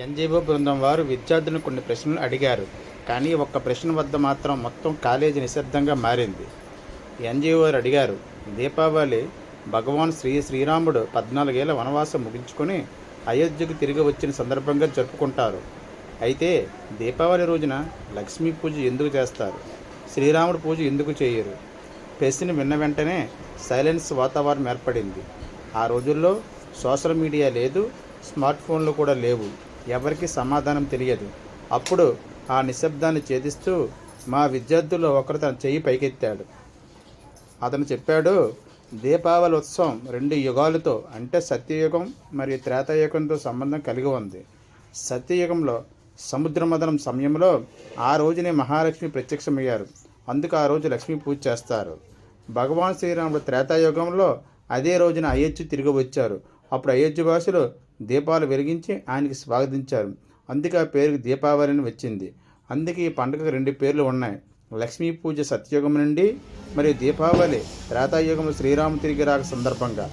NGO బృందం వారు విద్యార్థులను కొన్ని ప్రశ్నలు అడిగారు. కానీ ఒక్క ప్రశ్న వద్ద మాత్రం మొత్తం కాలేజీ నిశ్శబ్దంగా మారింది. ఎన్జీఓలు అడిగారు దీపావళి భగవాన్ శ్రీ శ్రీరాముడు పద్నాలుగేళ్ళ వనవాసం ముగించుకొని అయోధ్యకు తిరిగి వచ్చిన సందర్భంగా జరుపుకుంటారు. అయితే దీపావళి రోజున లక్ష్మీ పూజ ఎందుకు చేస్తారు? శ్రీరాముడు పూజ ఎందుకు చేయరు? ప్రశ్న విన్న వెంటనే సైలెన్స్ వాతావరణం ఏర్పడింది. ఆ రోజుల్లో సోషల్ మీడియా లేదు స్మార్ట్ ఫోన్లు కూడా లేవు. ఎవరికి సమాధానం తెలియదు. అప్పుడు ఆ నిశ్శబ్దాన్ని ఛేదిస్తూ మా విద్యార్థుల్లో ఒకరు తన చెయ్యి పైకెత్తాడు. అతను చెప్పాడు దీపావళి ఉత్సవం రెండు యుగాలతో అంటే సత్యయుగం మరియు త్రేతాయుగంతో సంబంధం కలిగి ఉంది. సత్యయుగంలో సముద్రమదనం సమయంలో ఆ రోజునే మహాలక్ష్మి ప్రత్యక్షమయ్యారు. అందుకు ఆ రోజు లక్ష్మీ పూజ చేస్తారు. భగవాన్ శ్రీరాముడు త్రేతాయుగంలో అదే రోజున అయోధ్య తిరిగి వచ్చారు. అప్పుడు అయోధ్య వాసులు దీపాలు వెలిగించి ఆయనకి స్వాగతించారు. అందుకే ఆ పేరుకి దీపావళి అని వచ్చింది. అందుకే ఈ పండుగకు రెండు పేర్లు ఉన్నాయి. లక్ష్మీ పూజ సత్యయుగం నుండి మరియు దీపావళి త్రేతాయుగంలో శ్రీరాము తిరిగి రాక సందర్భంగా.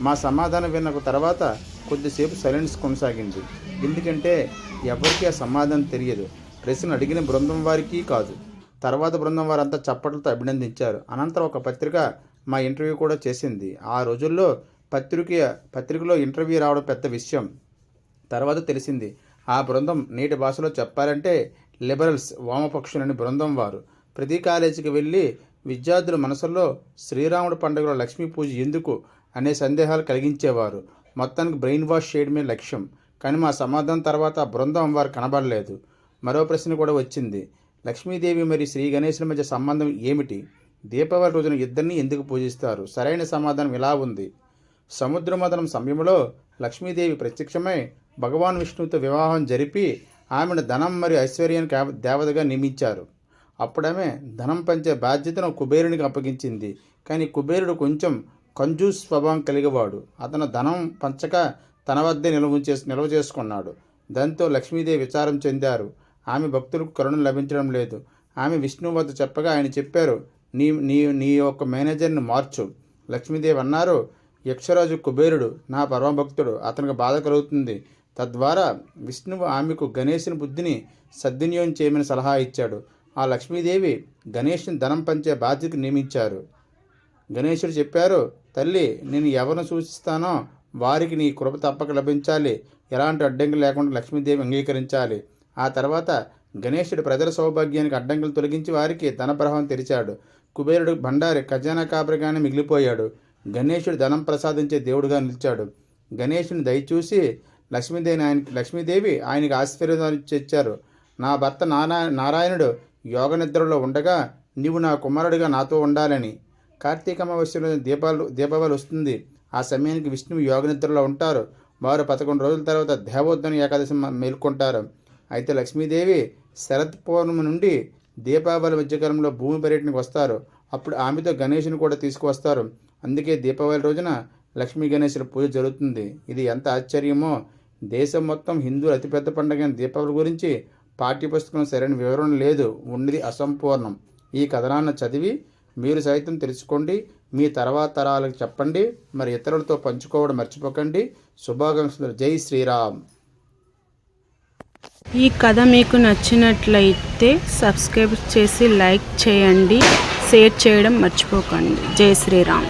మా సమాధానం విన్న తర్వాత కొద్దిసేపు సైలెన్స్ కొనసాగింది. ఎందుకంటే ఎవరికి ఆ సమాధానం తెలియదు. ప్రశ్న అడిగిన బృందం వారికి కాదు. తర్వాత బృందం వారంతా చప్పట్లతో అభినందించారు. అనంతరం ఒక పత్రిక మా ఇంటర్వ్యూ కూడా చేసింది. ఆ రోజుల్లో పత్రిక పత్రికలో ఇంటర్వ్యూ రావడం పెద్ద విషయం. తర్వాత తెలిసింది ఆ బృందం నేటి భాషలో చెప్పాలంటే లిబరల్స్ వామపక్షులని బృందం వారు. ప్రతి కాలేజీకి వెళ్ళి విద్యార్థుల మనసుల్లో శ్రీరాముడు పండుగలో లక్ష్మీ పూజ ఎందుకు అనే సందేహాలు కలిగించేవారు. మొత్తానికి బ్రెయిన్ వాష్ చేయడమే లక్ష్యం. కానీ మా సమాధానం తర్వాత ఆ బృందం వారు కనబడలేదు. మరో ప్రశ్న కూడా వచ్చింది. లక్ష్మీదేవి మరియు శ్రీ గణేశుల మధ్య సంబంధం ఏమిటి? దీపావళి రోజున ఇద్దరిని ఎందుకు పూజిస్తారు? సరైన సమాధానం ఇలా ఉంది. సముద్రమదనం సమయంలో లక్ష్మీదేవి ప్రత్యక్షమై భగవాన్ విష్ణువుతో వివాహం జరిపి ఆమెను ధనం మరియు ఐశ్వర్యానికి దేవతగా నియమించారు. అప్పుడమే ధనం పంచే బాధ్యతను కుబేరునికి అప్పగించింది. కానీ కుబేరుడు కొంచెం కంజూస్ స్వభావం కలిగేవాడు. అతను ధనం పంచక తన వద్దే నిల్వ చేసి నిల్వ చేసుకున్నాడు. దాంతో లక్ష్మీదేవి విచారం చెందారు. ఆమె భక్తులకు కరుణ లభించడం లేదు. ఆమె విష్ణువు వద్ద చెప్పగా ఆయన చెప్పారు నీ నీ నీ యొక్క మేనేజర్ని మార్చు. లక్ష్మీదేవి అన్నారు యక్షరాజు కుబేరుడు నా పరమభక్తుడు అతనికి బాధ కలుగుతుంది. తద్వారా విష్ణువు ఆమెకు గణేశుని బుద్ధిని సద్వినియోగం చేయమని సలహా ఇచ్చాడు. ఆ లక్ష్మీదేవి గణేష్ని ధనం పంచే బాధ్యతకు నియమించారు. గణేశుడు చెప్పారు తల్లి నేను ఎవరిని సూచిస్తానో వారికి నీ కృప తప్పక లభించాలి. ఎలాంటి అడ్డంకులు లేకుండా లక్ష్మీదేవి అంగీకరించాలి. ఆ తర్వాత గణేశుడు ప్రజల సౌభాగ్యానికి అడ్డంకులు తొలగించి వారికి ధన తెరిచాడు. కుబేరుడు భండారి ఖజానా కాపరిగానే మిగిలిపోయాడు. గణేశుడు ధనం ప్రసాదించే దేవుడుగా నిలిచాడు. గణేశుని దయచూసి లక్ష్మీదేవి ఆయన లక్ష్మీదేవి ఆయనకి ఆశీర్వాదాలు ఇచ్చారు నా భర్త నారా నారాయణుడు యోగ నిద్రలో ఉండగా నీవు నా కుమారుడిగా నాతో ఉండాలని. కార్తీక అమావాస్యలో దీపాలు దీపావళి వస్తుంది. ఆ సమయానికి విష్ణువు యోగ నిద్రలో ఉంటారు. వారు పదకొండు రోజుల తర్వాత దేవోద్దన ఏకాదశి మేల్కొంటారు. అయితే లక్ష్మీదేవి శరత్ పౌర్ణమి నుండి దీపావళి మధ్యకాలంలో భూమి పర్యటనకు వస్తారు. అప్పుడు ఆమెతో గణేషుని కూడా తీసుకువస్తారు. అందుకే దీపావళి రోజున లక్ష్మీ గణేశుల పూజ జరుగుతుంది. ఇది ఎంత ఆశ్చర్యమో! దేశం మొత్తం హిందువుల అతిపెద్ద పండుగ దీపావళి గురించి పాఠ్యపుస్తకం సరైన వివరణ లేదు. ఉన్నది అసంపూర్ణం. ఈ కథనాన్ని చదివి మీరు సైతం తెలుసుకోండి. మీ తర్వాత తరాలకు చెప్పండి. మరి ఇతరులతో పంచుకోవడం మర్చిపోకండి. శుభాకాంక్షలు. జై శ్రీరామ్. ఈ కథ మీకు నచ్చినట్లయితే సబ్స్క్రైబ్ చేసి లైక్ చేయండి. షేర్ చేయడం మర్చిపోకండి. జై శ్రీరామ్.